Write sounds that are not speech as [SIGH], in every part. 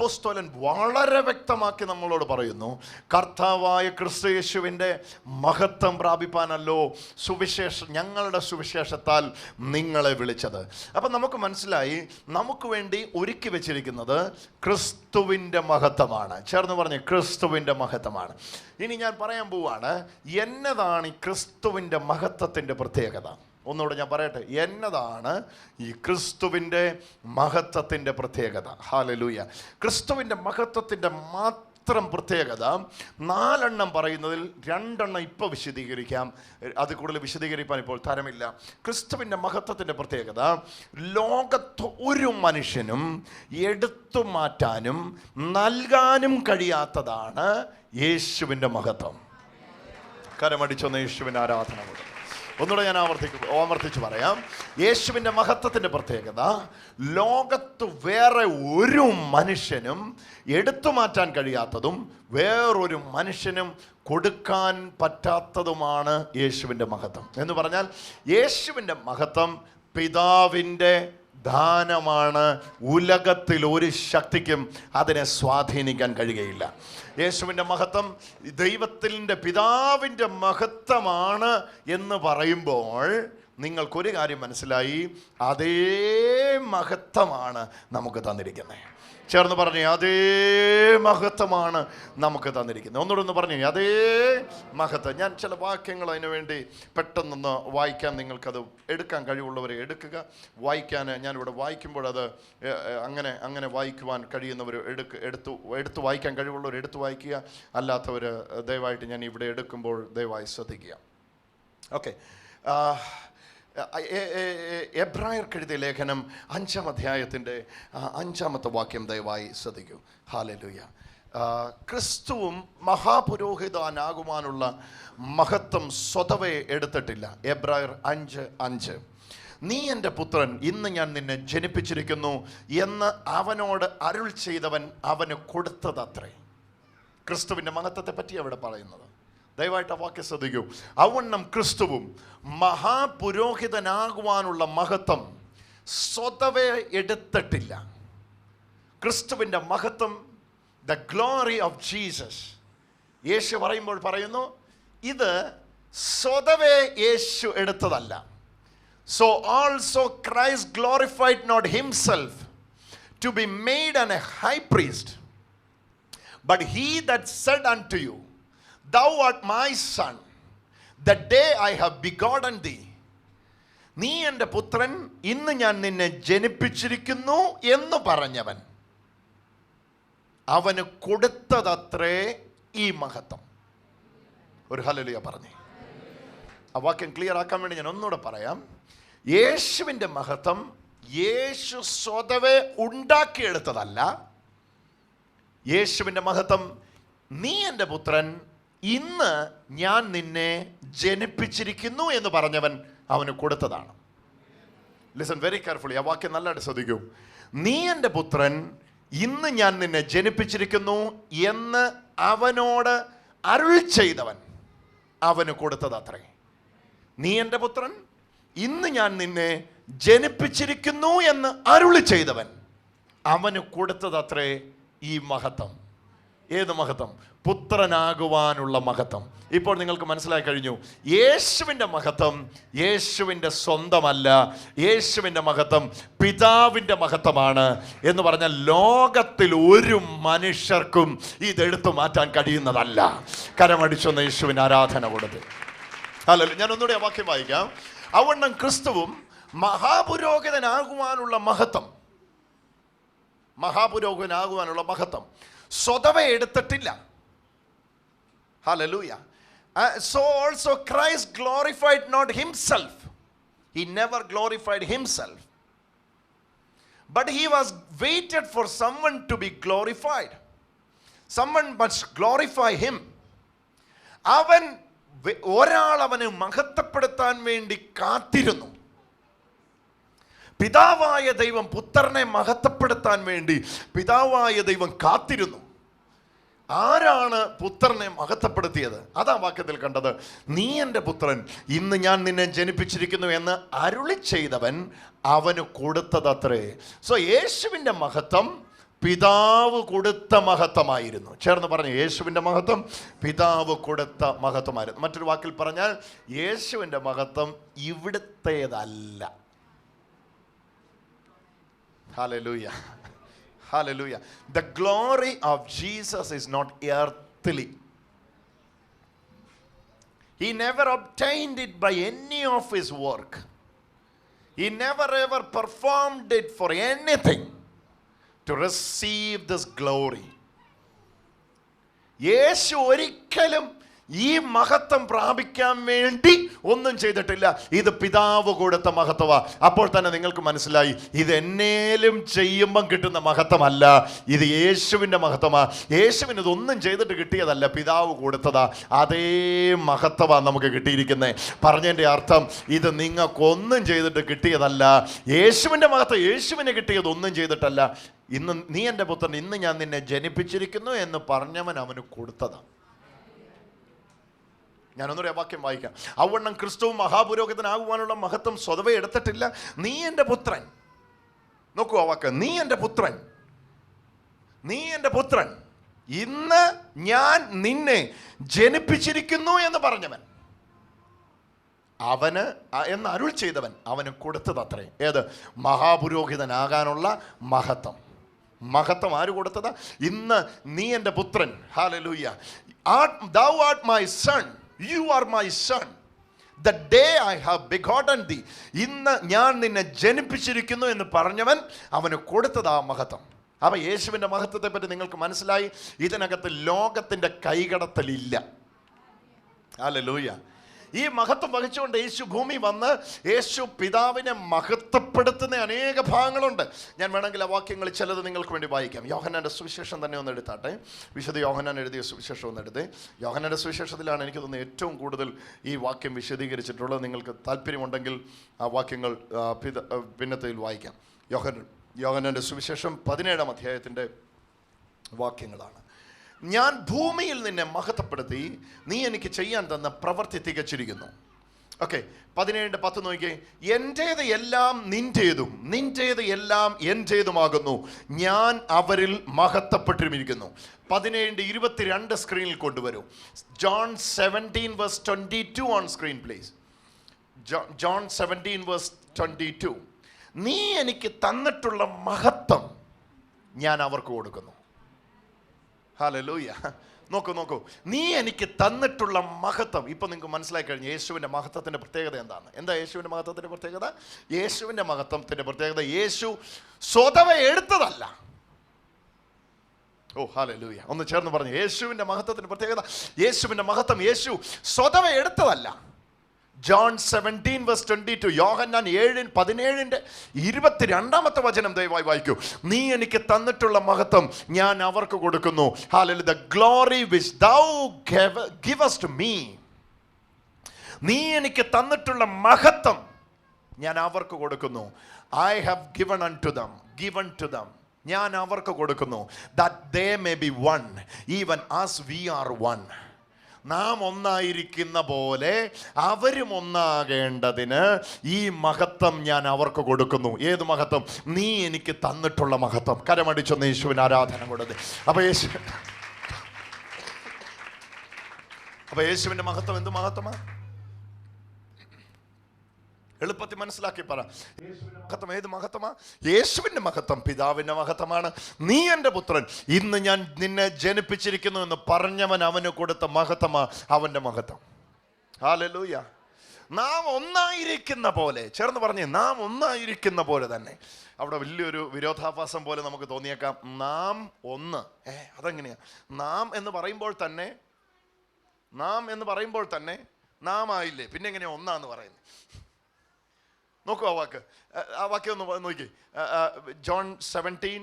അപ്പോസ്തോലൻ വളരെ വ്യക്തമാക്കി നമ്മളോട് പറയുന്നു കർത്താവായ ക്രിസ്തു യേശുവിന്റെ മഹത്വം പ്രാപിപ്പാനല്ലോ സുവിശേഷ ഞങ്ങളുടെ സുവിശേഷത്താൽ നിങ്ങളെ വിളിച്ചത്. അപ്പം നമുക്ക് മനസ്സിലായി നമുക്ക് വേണ്ടി ഒരുക്കി വെച്ചിരിക്കുന്നത് ക്രിസ്തുവിന്റെ മഹത്വമാണ്. ചേർന്ന് പറഞ്ഞ് ക്രിസ്തുവിന്റെ മഹത്വമാണ്. ഇനി ഞാൻ പറയാൻ പോവാണ് എന്നതാണ് ഈ ക്രിസ്തുവിന്റെ മഹത്വത്തിന്റെ പ്രത്യേകത? ഒന്നുകൂടെ ഞാൻ പറയട്ടെ. എന്നതാണ് ഈ ക്രിസ്തുവിന്റെ മഹത്വത്തിന്റെ പ്രത്യേകത. ഹാലലൂയ ക്രിസ്തുവിന്റെ മഹത്വത്തിന്റെ മാത്രം പ്രത്യേകത നാലെണ്ണം പറയുന്നതിൽ രണ്ടെണ്ണം ഇപ്പോൾ വിശദീകരിക്കാം. അത് കൂടുതൽ വിശദീകരിക്കാൻ ഇപ്പോൾ തരമില്ല. ക്രിസ്തുവിന്റെ മഹത്വത്തിന്റെ പ്രത്യേകത ലോകത്ത് ഒരു മനുഷ്യനും എടുത്തു മാറ്റാനും നൽകാനും കഴിയാത്തതാണ് യേശുവിന്റെ മഹത്വം. കരമടിച്ചൊന്ന് യേശുവിന്റെ ആരാധന കൊടുക്കും ഒന്നുകൂടെ ഞാൻ ആവർത്തിക്കും ആവർത്തിച്ച് പറയാം. യേശുവിന്റെ മഹത്വത്തിന്റെ പ്രത്യേകത ലോകത്ത് വേറെ ഒരു മനുഷ്യനും എടുത്തു മാറ്റാൻ കഴിയാത്തതും വേറൊരു മനുഷ്യനും കൊടുക്കാൻ പറ്റാത്തതുമാണ് യേശുവിന്റെ മഹത്വം. എന്ന് പറഞ്ഞാൽ യേശുവിന്റെ മഹത്വം പിതാവിന്റെ ദാനമാണ് ഉലകത്തിൽ ഒരു ശക്തിക്കും അതിനെ സ്വാധീനിക്കാൻ കഴിയുകയില്ല. യേശുവിന്റെ മഹത്വം ദൈവത്തിന്റെ പിതാവിന്റെ മഹത്വമാണ് എന്ന് പറയുമ്പോൾ നിങ്ങൾക്കൊരു കാര്യം മനസ്സിലായി അതേ മഹത്വമാണ് നമുക്ക് തന്നിരിക്കുന്നത്. ചേർന്ന് പറഞ്ഞു അതേ മഹത്വമാണ് നമുക്ക് തന്നിരിക്കുന്നത്. ഒന്നുകൂടെ ഒന്ന് പറഞ്ഞു അതേ മഹത്വം. ഞാൻ ചില വാക്യങ്ങൾ അതിനു വേണ്ടി പെട്ടെന്നൊന്ന് വായിക്കാൻ നിങ്ങൾക്കത് എടുക്കാൻ കഴിവുള്ളവരെ എടുക്കുക. വായിക്കാൻ ഞാനിവിടെ വായിക്കുമ്പോൾ അത് അങ്ങനെ അങ്ങനെ വായിക്കുവാൻ കഴിയുന്നവർ എടുക്ക് എടുത്തു എടുത്തു വായിക്കാൻ കഴിവുള്ളവർ എടുത്തു വായിക്കുക. അല്ലാത്തവർ ദയവായിട്ട് ഞാൻ ഇവിടെ എടുക്കുമ്പോൾ ദയവായി ശ്രദ്ധിക്കുക. ഓക്കെ. എബ്രായർക്ക് എഴുതിയ ലേഖനം അഞ്ചാം അധ്യായത്തിന്റെ അഞ്ചാമത്തെ വാക്യം ദയവായി ശ്രദ്ധിക്കൂ. ഹാലലുയ. ക്രിസ്തുവും മഹാപുരോഹിതാനാകുവാനുള്ള മഹത്വം സ്വതവേ എടുത്തിട്ടില്ല. എബ്രായർ അഞ്ച് അഞ്ച്. നീ എന്റെ പുത്രൻ ഇന്ന് ഞാൻ നിന്നെ ജനിപ്പിച്ചിരിക്കുന്നു എന്ന് അവനോട് അരുൾ ചെയ്തവൻ അവന് കൊടുത്തതത്രേ. ക്രിസ്തുവിന്റെ മഹത്വത്തെ പറ്റി അവിടെ പറയുന്നത്. ദയവായിട്ട് ആ വാക്യം ശ്രദ്ധിക്കൂ. അവണ്ണം ക്രിസ്തുവും മഹാപുരോഹിതനാകുവാനുള്ള മഹത്വം സ്വതവേ എടുത്തിട്ടില്ല. ക്രിസ്തുവിന്റെ മഹത്വം ദ ഗ്ലോറി ഓഫ് ജീസസ് യേശു പറയുമ്പോൾ പറയുന്നു ഇത് സ്വതവേ യേശു എടുത്തതല്ല. So also Christ glorified not himself to be made an a high priest but he that said to you, Thou art my son, the day I have begotten thee. നീ എന്റെ പുത്രൻ ഇന്ന് ഞാൻ നിന്നെ ജനിപ്പിച്ചിരിക്കുന്നു എന്ന് പറഞ്ഞവൻ. അവന് കൊടുത്തതത്രേ ഈ മഹത്വം. ഒരു ഹലലിയ പറഞ്ഞേ. ആ വാക്യം ക്ലിയർ ആക്കാൻ വേണ്ടി ഞാൻ ഒന്നുകൂടെ പറയാം. യേശുവിന്റെ മഹത്വം യേശു സ്വതവേ ഉണ്ടാക്കിയെടുത്തതല്ല. യേശുവിന്റെ മഹത്വം നീ എന്റെ പുത്രൻ ഇന്ന് ഞാൻ നിന്നെ ജനിപ്പിച്ചിരിക്കുന്നു എന്ന് പറഞ്ഞവൻ അവന് കൊടുത്തതാണ്. ലിസൺ വെരി കെയർഫുള്ളി ആ വാക്യം നല്ലതായിട്ട് ശ്രദ്ധിക്കൂ. നീ എന്റെ പുത്രൻ ഇന്ന് ഞാൻ നിന്നെ ജനിപ്പിച്ചിരിക്കുന്നു എന്ന് അവനോട് അരുൾ ചെയ്തവൻ അവന് കൊടുത്തത് അത്രേ നീ എന്റെ പുത്രൻ ഇന്ന് ഞാൻ നിന്നെ ജനിപ്പിച്ചിരിക്കുന്നു എന്ന് അരുളി ചെയ്തവൻ അവന് കൊടുത്തത് അത്രേ ഈ മഹത്വം. ഏത് മഹത്വം? പുത്രനാകുവാനുള്ള മഹത്വം. ഇപ്പോൾ നിങ്ങൾക്ക് മനസ്സിലായി കഴിഞ്ഞു. യേശുവിന്റെ മഹത്വം യേശുവിന്റെ സ്വന്തമല്ല. യേശുവിന്റെ മഹത്വം പിതാവിന്റെ മഹത്വമാണ് എന്ന് പറഞ്ഞാൽ ലോകത്തിൽ ഒരു മനുഷ്യർക്കും ഇതെടുത്തു മാറ്റാൻ കഴിയുന്നതല്ല. കരമടിച്ചൊന്ന് യേശുവിന് ആരാധന കൊടുത്ത്. അല്ലല്ലോ ഞാൻ ഒന്നുകൂടെ വാക്യം വായിക്കാം. അവണ്ണം ക്രിസ്തുവും മഹാപുരോഹിതനാകുവാനുള്ള മഹത്വം. മഹാപുരോഹിതനാകുവാനുള്ള മഹത്വം. സ്വതവേ എടുത്തിട്ടില്ല. Hallelujah so also Christ glorified not himself he never glorified himself but he was waited for someone to be glorified someone must glorify him അവൻ വെ- ഒരാൾ അവനെ മഹത്വപ്പെടുത്താൻ വേണ്ടി കാത്തിരുന്നു. പിതാവായ ദൈവം പുത്രനെ മഹത്വപ്പെടുത്താൻ വേണ്ടി പിതാവായ ദൈവം കാത്തിരുന്നു. ആരാണ് പുത്രനെ മഹത്വപ്പെടുത്തിയത്? അതാ വാക്യത്തിൽ കണ്ടത്. നീ എന്റെ പുത്രൻ ഇന്ന് ഞാൻ നിന്നെ ജനിപ്പിച്ചിരിക്കുന്നു എന്ന് അരുളി ചെയ്തവൻ അവന് കൊടുത്തതത്രേ. സോ യേശുവിന്റെ മഹത്വം പിതാവ് കൊടുത്ത മഹത്വമായിരുന്നു. ചേർന്ന് പറഞ്ഞു യേശുവിന്റെ മഹത്വം പിതാവ് കൊടുത്ത മഹത്വമായിരുന്നു. മറ്റൊരു വാക്കിൽ പറഞ്ഞാൽ യേശുവിന്റെ മഹത്വം ഇവിടുത്തേതല്ല. Hallelujah [LAUGHS] hallelujah the glory of Jesus is not earthly He never obtained it by any of his work. He never ever performed it for anything to receive this glory. യേശു ഒരിക്കലും ഈ മഹത്വം പ്രാപിക്കാൻ വേണ്ടി ഒന്നും ചെയ്തിട്ടില്ല. ഇത് പിതാവ് കൊടുത്ത മഹത്വമാ അപ്പോൾ തന്നെ നിങ്ങൾക്ക് മനസ്സിലായി ഇത് എന്നേലും ചെയ്യുമ്പം കിട്ടുന്ന മഹത്വമല്ല. ഇത് യേശുവിന്റെ മഹത്വമാ. യേശുവിന് ഇതൊന്നും ചെയ്തിട്ട് കിട്ടിയതല്ല പിതാവ് കൊടുത്തതാ. അതേ മഹത്വമാണ് നമുക്ക് കിട്ടിയിരിക്കുന്നത് പറഞ്ഞതിന്റെ അർത്ഥം ഇത് നിങ്ങൾക്കൊന്നും ചെയ്തിട്ട് കിട്ടിയതല്ല. യേശുവിന്റെ മഹത്വം യേശുവിന് കിട്ടിയത് ഒന്നും ചെയ്തിട്ടല്ല. ഇന്ന് നീ എന്റെ പുത്രൻ ഇന്ന് ഞാൻ നിന്നെ ജനിപ്പിച്ചിരിക്കുന്നു എന്ന് പറഞ്ഞവൻ അവന് കൊടുത്തതാണ് ഞാനൊന്നുകൂടി ആ വാക്യം വായിക്കാം. അവണ്ണം ക്രിസ്തുവും മഹാപുരോഹിതനാകുവാനുള്ള മഹത്വം സ്വതവേ എടുത്തിട്ടില്ല. നീ എന്റെ പുത്രൻ. നോക്കൂ ആ വാക്ക്. നീ എന്റെ പുത്രൻ. നീ എന്റെ പുത്രൻ. ഇന്ന് ഞാൻ നിന്നെ ജനിപ്പിച്ചിരിക്കുന്നു എന്ന് പറഞ്ഞവൻ. അവന് എന്ന് അരുൾ ചെയ്തവൻ അവന് കൊടുത്തത് അത്രേ ഏത്? മഹാപുരോഹിതനാകാനുള്ള മഹത്വം. മഹത്വം ആര് കൊടുത്തത്? ഇന്ന് നീ എന്റെ പുത്രൻ. Hallelujah. Art thou art my son you are my son the day I have begotten the ഇന്ന് ഞാൻ നിന്നെ ജനിപ്പിച്ചിരിക്കുന്നു എന്ന് പറഞ്ഞവൻ അവന് കൊടുത്തത് ആ മഹത്വം. അപ്പം യേശുവിന്റെ മഹത്വത്തെ പറ്റി നിങ്ങൾക്ക് മനസ്സിലായി. ഇതിനകത്ത് ലോകത്തിന്റെ കൈകടത്തലില്ല. അല്ല ഹല്ലേലൂയ ഈ മഹത്വം വഹിച്ചുകൊണ്ട് യേശു ഭൂമി വന്ന് യേശു പിതാവിനെ മഹത്വപ്പെടുത്തുന്ന അനേക ഭാഗങ്ങളുണ്ട്. ഞാൻ വേണമെങ്കിൽ ആ വാക്യങ്ങൾ ചിലത് നിങ്ങൾക്ക് വേണ്ടി വായിക്കാം. യോഹനാന്റെ സുവിശേഷം തന്നെ ഒന്ന് എടുത്താട്ടെ. വിശുദ്ധ യോഹനാൻ എഴുതിയ സുവിശേഷം ഒന്ന് എടുത്തേ. യോഹനാന്റെ സുവിശേഷത്തിലാണ് എനിക്ക് തോന്നുന്നത് ഏറ്റവും കൂടുതൽ ഈ വാക്യം വിശദീകരിച്ചിട്ടുള്ളത്. നിങ്ങൾക്ക് താല്പര്യമുണ്ടെങ്കിൽ ആ വാക്യങ്ങൾ പിത- വായിക്കാം. യോഹൻ യോഹനാന്റെ സുവിശേഷം പതിനേഴാം അധ്യായത്തിന്റെ വാക്യങ്ങളാണ്. ഞാൻ ഭൂമിയിൽ നിന്നെ മഹത്വപ്പെടുത്തി നീ എനിക്ക് ചെയ്യാൻ തന്ന പ്രവൃത്തി തികച്ചിരിക്കുന്നു. ഓക്കെ പതിനേഴിന്റെ പത്ത് നോക്കിയേ. എന്റേത് എല്ലാം നിന്റേതും നിന്റേത് എല്ലാം എന്റേതുമാകുന്നു ഞാൻ അവരിൽ മഹത്വപ്പെട്ടിരിക്കുന്നു പതിനേഴിന്റെ ഇരുപത്തിരണ്ട് സ്ക്രീനിൽ കൊണ്ടുവരൂ. John seventeen verse twenty two on screen please John seventeen verse twenty two നീ എനിക്ക് തന്നിട്ടുള്ള മഹത്വം ഞാൻ അവർക്ക് കൊടുക്കുന്നു. ഹാലലൂയ [LAUGHS] നോക്കൂ നോക്കൂ. നീ എനിക്ക് തന്നിട്ടുള്ള മഹത്വം. ഇപ്പം നിങ്ങൾക്ക് മനസ്സിലാക്കി കഴിഞ്ഞു യേശുവിന്റെ മഹത്വത്തിന്റെ പ്രത്യേകത എന്താണ്? എന്താ യേശുവിന്റെ മഹത്വത്തിന്റെ പ്രത്യേകത? യേശുവിന്റെ മഹത്വത്തിന്റെ പ്രത്യേകത യേശു സ്വതവ എടുത്തതല്ല. ഓ ഹാലലൂയ ഒന്ന് ചേർന്ന് പറഞ്ഞു. യേശുവിന്റെ മഹത്വത്തിന്റെ പ്രത്യേകത യേശുവിന്റെ മഹത്വം യേശു സ്വതവ എടുത്തതല്ല. John seventeen verse twenty two യോഹന്നാൻ ഏഴിൻ പതിനേഴിന്റെ ഇരുപത്തിരണ്ടാമത്തെ വചനം ദയവായി വായിക്കൂ. നീ എനിക്ക് തന്നിട്ടുള്ള മഹത്വം ഞാൻ അവർക്ക് കൊടുക്കുന്നു. ഹാലലി the glory which thou gives to me നീ എനിക്ക് തന്നിട്ടുള്ള മഹത്വം ഞാൻ അവർക്ക് കൊടുക്കുന്നു. I have given unto them given to them ഞാൻ അവർക്ക് കൊടുക്കുന്നു. That they may be one even as we are one നാം ഒന്നായിരിക്കുന്ന പോലെ അവരും ഒന്നാകേണ്ടതിന് ഈ മഹത്വം ഞാൻ അവർക്ക് കൊടുക്കുന്നു. ഏത് മഹത്വം? നീ എനിക്ക് തന്നിട്ടുള്ള മഹത്വം. കരമടിച്ചൊന്ന് യേശുവിന് ആരാധന കൊടുത്ത്. അപ്പൊ യേശു അപ്പൊ യേശുവിന്റെ മഹത്വം എന്ത് മഹത്വമാ എളുപ്പത്തിൽ മനസ്സിലാക്കി പറ. മഹത്വം ഏത് മഹത്വമാ? യേശുവിന്റെ മഹത്വം പിതാവിന്റെ മഹത്വമാണ്. നീ എന്റെ പുത്രൻ. ഇന്ന് ഞാൻ നിന്നെ ജനിപ്പിച്ചിരിക്കുന്നു എന്ന് പറഞ്ഞവൻ അവന് കൊടുത്ത മഹത്വമാ അവന്റെ മഹത്വം. ഹാലലൂയ നാം ഒന്നായിരിക്കുന്ന പോലെ ചേർന്ന് പറഞ്ഞേ നാം ഒന്നായിരിക്കുന്ന പോലെ തന്നെ. അവിടെ വലിയൊരു വിരോധാഭാസം പോലെ നമുക്ക് തോന്നിയേക്കാം. നാം ഒന്ന്. ഏ അതെങ്ങനെയാ? നാം എന്ന് പറയുമ്പോൾ തന്നെ നാം എന്ന് പറയുമ്പോൾ തന്നെ നാം ആയില്ലേ? പിന്നെ എങ്ങനെയാ ഒന്നാന്ന് പറയുന്നത്? നോക്കൂ ആ വാക്ക്. ആ, ആ ഒന്ന് നോക്കി ജോൺ സെവന്റീൻ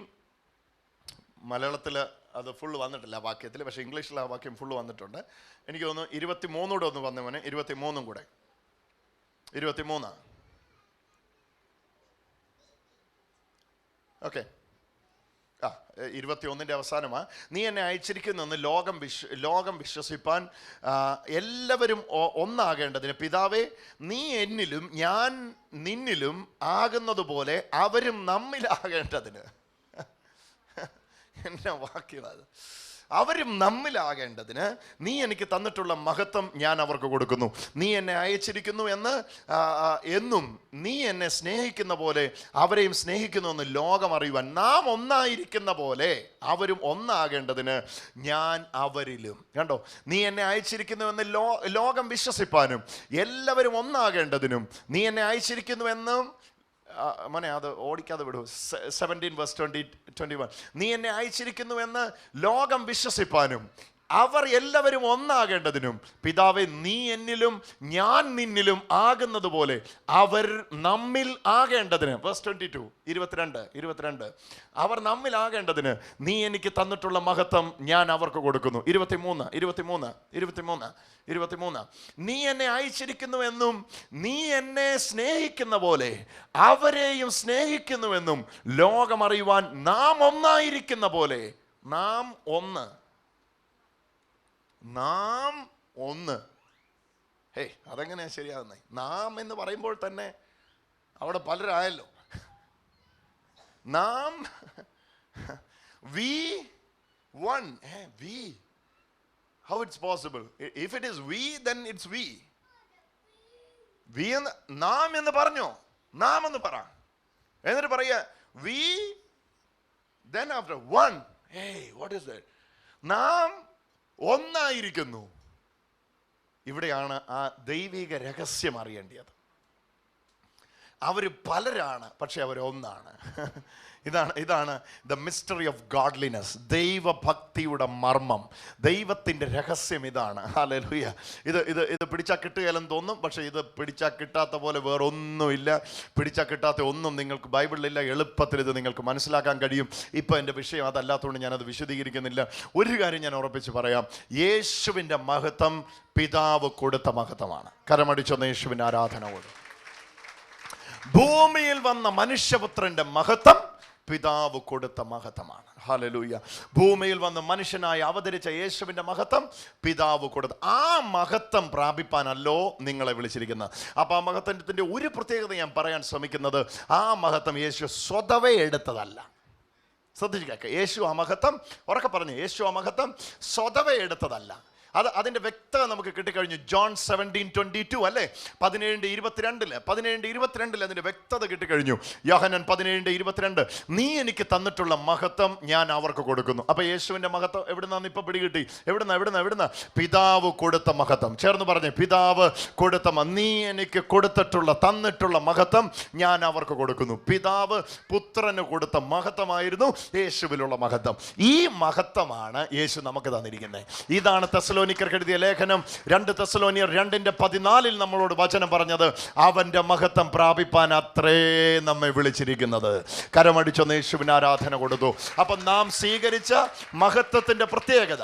മലയാളത്തിൽ അത് ഫുള്ള് വന്നിട്ടില്ല ആ വാക്യത്തിൽ പക്ഷേ ഇംഗ്ലീഷിൽ ആ വാക്യം ഫുള്ള് വന്നിട്ടുണ്ട്. എനിക്ക് തോന്നുന്നു ഇരുപത്തി മൂന്നൂടെ ഒന്ന് വന്ന മോനെ. ഇരുപത്തി മൂന്നും കൂടെ. ഇരുപത്തി മൂന്നാണ് ഓക്കെ ആ ഇരുപത്തി ഒന്നിന്റെ അവസാനമാ. നീ എന്നെ അയച്ചിരിക്കുന്നെന്ന് ലോകം വിശ്വ ലോകം വിശ്വസിപ്പാൻ എല്ലാവരും ഒന്നാകേണ്ടതിന് പിതാവേ നീ എന്നിലും ഞാൻ നിന്നിലും ആകുന്നതുപോലെ അവരും നമ്മിലാകേണ്ടതിന്. [LAUGHS] എന്നെ വാക്യമാണ് അവരും നമ്മിലാകേണ്ടതിന് നീ എനിക്ക് തന്നിട്ടുള്ള മഹത്വം ഞാൻ അവർക്ക് കൊടുക്കുന്നു. നീ എന്നെ അയച്ചിരിക്കുന്നു എന്ന് എന്നും നീ എന്നെ സ്നേഹിക്കുന്ന പോലെ അവരെയും സ്നേഹിക്കുന്നു എന്ന് ലോകം അറിയുവാൻ നാം ഒന്നായിരിക്കുന്ന പോലെ അവരും ഒന്നാകേണ്ടതിന് ഞാൻ അവരിലും. കണ്ടോ? നീ എന്നെ അയച്ചിരിക്കുന്നുവെന്ന് ലോ ലോകം വിശ്വസിപ്പാനും എല്ലാവരും ഒന്നാകേണ്ടതിനും നീ എന്നെ അയച്ചിരിക്കുന്നുവെന്നും ആ, മോനെ അത് ഓടിക്കാതെ വിടൂ. Seventeen verse twenty twenty one നീ എന്നെ അയച്ചിരിക്കുന്നു എന്ന് ലോകം വിശ്വസിപ്പാനും അവർ എല്ലാവരും ഒന്നാകേണ്ടതിനും പിതാവെ നീ എന്നിലും ഞാൻ നിന്നിലും ആകുന്നത് പോലെ അവർ നമ്മിൽ ആകേണ്ടതിന്. വേഴ്സ് ട്വന്റി ടു ഇരുപത്തിരണ്ട് ഇരുപത്തിരണ്ട്. അവർ നമ്മിൽ ആകേണ്ടതിന് നീ എനിക്ക് തന്നിട്ടുള്ള മഹത്വം ഞാൻ അവർക്ക് കൊടുക്കുന്നു. ഇരുപത്തിമൂന്ന് ഇരുപത്തിമൂന്ന് ഇരുപത്തിമൂന്ന് ഇരുപത്തിമൂന്ന്. നീ എന്നെ അയച്ചിരിക്കുന്നുവെന്നും നീ എന്നെ സ്നേഹിക്കുന്ന പോലെ അവരെയും സ്നേഹിക്കുന്നുവെന്നും ലോകമറിയുവാൻ നാം ഒന്നായിരിക്കുന്ന പോലെ നാം ഒന്ന് നാം ഒന്ന്. ഹേ അതെങ്ങനെയാ ശരിയാകുന്നത് നാം എന്ന് പറയുമ്പോൾ തന്നെ അവിടെ പലരായല്ലോ. നാം we one. We. How it's possible if it is we then it's we we എന്ന് നാം എന്ന് പറഞ്ഞോ? നാം എന്ന് പറ. എന്നിട്ട് പറയുക വി ദെൻ ആഫ്റ്റർ വൺ ഏയ് വാട്ട് ഇസ് ദാറ്റ് നാം ഒന്നായിരിക്കുന്നു. ഇവിടെയാണ് ആ ദൈവിക രഹസ്യം അറിയേണ്ടത്. അവർ പലരാണ് പക്ഷെ അവർ ഒന്നാണ്. [LAUGHS] ഇതാണ് ഇതാണ് ദ മിസ്റ്ററി ഓഫ് ഗാഡ്ലിനെസ് ദൈവഭക്തിയുടെ മർമ്മം. ദൈവത്തിന്റെ രഹസ്യം ഇതാണ്. [LAUGHS] ഹാലലുയ ഇത് ഇത് ഇത് പിടിച്ചാൽ കിട്ടുകയില്ലെന്ന് തോന്നും പക്ഷേ ഇത് പിടിച്ചാൽ കിട്ടാത്ത പോലെ വേറൊന്നുമില്ല. പിടിച്ചാൽ കിട്ടാത്ത ഒന്നും നിങ്ങൾക്ക് ബൈബിളിലില്ല. എളുപ്പത്തിൽ ഇത് നിങ്ങൾക്ക് മനസ്സിലാക്കാൻ കഴിയും. ഇപ്പോൾ എന്റെ വിഷയം അതല്ലാത്തതുകൊണ്ട് ഞാനത് വിശദീകരിക്കുന്നില്ല. ഒരു കാര്യം ഞാൻ ഉറപ്പിച്ച് പറയാം. യേശുവിന്റെ മഹത്വം പിതാവ് കൊടുത്ത മഹത്വമാണ്. കരമടിച്ചൊന്ന് യേശുവിന്റെ ആരാധന കൊടുക്കും ഭൂമിയിൽ വന്ന മനുഷ്യപുത്രന്റെ മഹത്വം പിതാവ് കൊടുത്ത മഹത്വമാണ്. ഹാലലൂയ ഭൂമിയിൽ വന്ന് മനുഷ്യനായി അവതരിച്ച യേശുവിന്റെ മഹത്വം പിതാവ് കൊടുത്ത ആ മഹത്വം പ്രാപിപ്പാനല്ലോ നിങ്ങളെ വിളിച്ചിരിക്കുന്നത്. അപ്പം ആ മഹത്വത്തിന്റെ ഒരു പ്രത്യേകത ഞാൻ പറയാൻ ശ്രമിക്കുന്നത് ആ മഹത്വം യേശു സ്വതവേ എടുത്തതല്ല. ശ്രദ്ധിച്ചു കേൾക്കുക യേശു ആ മഹത്വം ഉറക്കെ പറഞ്ഞു യേശു ആ മഹത്വം സ്വതവേ എടുത്തതല്ല. അത് അതിന്റെ വ്യക്തത നമുക്ക് കിട്ടിക്കഴിഞ്ഞു. ജോൺ സെവന്റീൻ ട്വന്റി ടു അല്ലേ? പതിനേഴിന്റെ ഇരുപത്തിരണ്ടിൽ പതിനേഴിന്റെ ഇരുപത്തിരണ്ടിൽ അതിന്റെ വ്യക്തത കിട്ടിക്കഴിഞ്ഞു. യോഹനൻ പതിനേഴിന്റെ ഇരുപത്തിരണ്ട് നീ എനിക്ക് തന്നിട്ടുള്ള മഹത്വം ഞാൻ അവർക്ക് കൊടുക്കുന്നു. അപ്പോൾ യേശുവിന്റെ മഹത്വം എവിടുന്നാന്ന് ഇപ്പോൾ പിടികിട്ടി? എവിടുന്ന എവിടുന്ന എവിടുന്ന? പിതാവ് കൊടുത്ത മഹത്വം. ചേർന്ന് പറഞ്ഞേ പിതാവ് കൊടുത്ത നീ എനിക്ക് കൊടുത്തിട്ടുള്ള തന്നിട്ടുള്ള മഹത്വം ഞാൻ അവർക്ക് കൊടുക്കുന്നു. പിതാവ് പുത്രന് കൊടുത്ത മഹത്വമായിരുന്നു യേശുവിലുള്ള മഹത്വം. ഈ മഹത്വമാണ് യേശു നമുക്ക് തന്നിരിക്കുന്നത്. ഇതാണ് തെസലോനിക്കർക്ക് എഴുതിയ ലേഖനം രണ്ട് തെസലോനിയർ രണ്ടിന്റെ പതിനാലിൽ നമ്മളോട് വചനം പറഞ്ഞത് അവന്റെ മഹത്വം പ്രാപിപ്പാൻ അത്രേ നമ്മെ വിളിച്ചിരിക്കുന്നത്. കരമടിച്ചൊന്ന് യേശുവിന് ആരാധന കൊടുത്തു. അപ്പം നാം സ്വീകരിച്ച മഹത്വത്തിന്റെ പ്രത്യേകത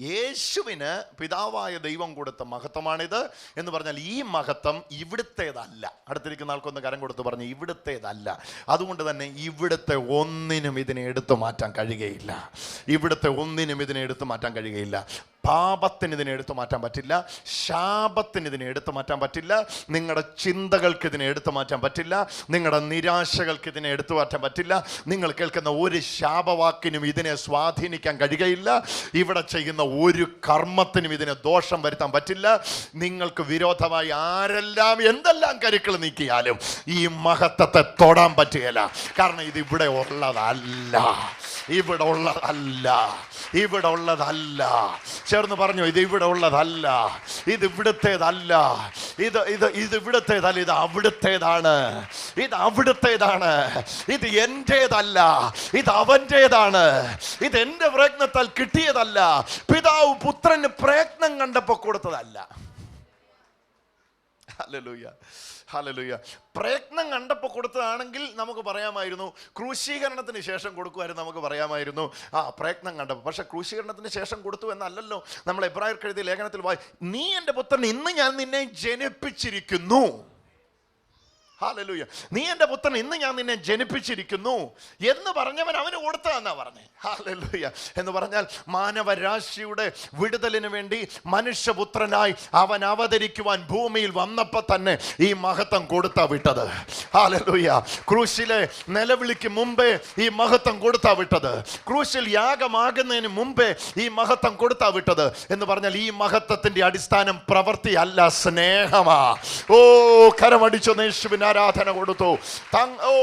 യേശുവിന് പിതാവായ ദൈവം കൊടുത്ത മഹത്വമാണിത് എന്ന് പറഞ്ഞാൽ ഈ മഹത്വം ഇവിടുത്തേതല്ല. അടുത്തിരിക്കുന്ന ആൾക്കൊന്ന് കരം കൊടുത്ത് പറഞ്ഞു ഇവിടുത്തേതല്ല. അതുകൊണ്ട് തന്നെ ഇവിടുത്തെ ഒന്നിനും ഇതിനെ എടുത്തു മാറ്റാൻ കഴിയുകയില്ല. ഇവിടുത്തെ ഒന്നിനും ഇതിനെ എടുത്തു മാറ്റാൻ കഴിയുകയില്ല. പാപത്തിന് ഇതിനെ എടുത്തു മാറ്റാൻ പറ്റില്ല. ശാപത്തിന് ഇതിനെ എടുത്തു മാറ്റാൻ പറ്റില്ല. നിങ്ങളുടെ ചിന്തകൾക്ക് ഇതിനെ എടുത്തു മാറ്റാൻ പറ്റില്ല. നിങ്ങളുടെ നിരാശകൾക്ക് ഇതിനെ എടുത്തു മാറ്റാൻ പറ്റില്ല. നിങ്ങൾ കേൾക്കുന്ന ഒരു ശാപവാക്കിനും ഇതിനെ സ്വാധീനിക്കാൻ കഴിയുകയില്ല. ഇവിടെ ചെയ്യുന്ന ഒരു കർമ്മത്തിനും ഇതിനെ ദോഷം വരുത്താൻ പറ്റില്ല. നിങ്ങൾക്ക് വിരോധമായി ആരെല്ലാം എന്തെല്ലാം കരുക്കൾ നീക്കിയാലും ഈ മഹത്വത്തെ തൊടാൻ പറ്റുകയില്ല. കാരണം ഇത് ഇവിടെ ഉള്ളതല്ല. ഇവിടെ ഉള്ളതല്ല. ഇവിടെ ഉള്ളതല്ല. ചേർന്ന് പറഞ്ഞു ഇത് ഇവിടെ ഉള്ളതല്ല ഇത് ഇവിടുത്തേതല്ല ഇത് ഇത് ഇത് ഇവിടുത്തേതല്ല ഇത് അവിടുത്തേതാണ് ഇത് അവിടുത്തേതാണ് ഇത് എന്റേതല്ല ഇത് അവന്റേതാണ് ഇത് എന്റെ പ്രയത്നത്താൽ കിട്ടിയതല്ല പിതാവ് പുത്രന് പ്രയത്നം കണ്ടപ്പോൾ കൊടുത്തതല്ല. ഹല്ലേലൂയ ഹല്ലേലൂയ പ്രയത്നം കണ്ടപ്പോൾ കൊടുത്തതാണെങ്കിൽ നമുക്ക് പറയാമായിരുന്നു. ക്രൂശീകരണത്തിന് ശേഷം കൊടുക്കുമായിരുന്നു നമുക്ക് പറയാമായിരുന്നു. ആ പ്രയത്നം കണ്ടപ്പോൾ പക്ഷേ ക്രൂശീകരണത്തിന് ശേഷം കൊടുത്തു എന്നല്ലല്ലോ. നമ്മൾ എബ്രാഹിം എഴുതിയ ലേഖനത്തിൽ വായി നീ എന്റെ പുത്രൻ ഇന്ന് ഞാൻ നിന്നെ ജനിപ്പിച്ചിരിക്കുന്നു. ഹാലലൂയ നീ എന്റെ പുത്രൻ ഇന്ന് ഞാൻ നിന്നെ ജനിപ്പിച്ചിരിക്കുന്നു എന്ന് പറഞ്ഞവൻ അവന് കൊടുത്തതെന്നാ പറഞ്ഞേ. ഹാലലൂയ എന്ന് പറഞ്ഞാൽ മാനവരാശിയുടെ വിടുതലിന് വേണ്ടി മനുഷ്യപുത്രനായി അവൻ അവതരിക്കുവാൻ ഭൂമിയിൽ വന്നപ്പോൾ തന്നെ ഈ മഹത്വം കൊടുത്താ വിട്ടത്. ഹാലലൂയ ക്രൂശിലെ നിലവിളിക്ക് മുമ്പേ ഈ മഹത്വം കൊടുത്താ വിട്ടത്. ക്രൂശിൽ യാഗമാകുന്നതിന് മുമ്പേ ഈ മഹത്വം കൊടുത്താ വിട്ടത് എന്ന് പറഞ്ഞാൽ ഈ മഹത്വത്തിന്റെ അടിസ്ഥാനം പ്രവൃത്തി അല്ല സ്നേഹമാ. ഓ കരമടിച്ചു യേശുവിന്. ആരാധന കൊടുത്തു. ഓ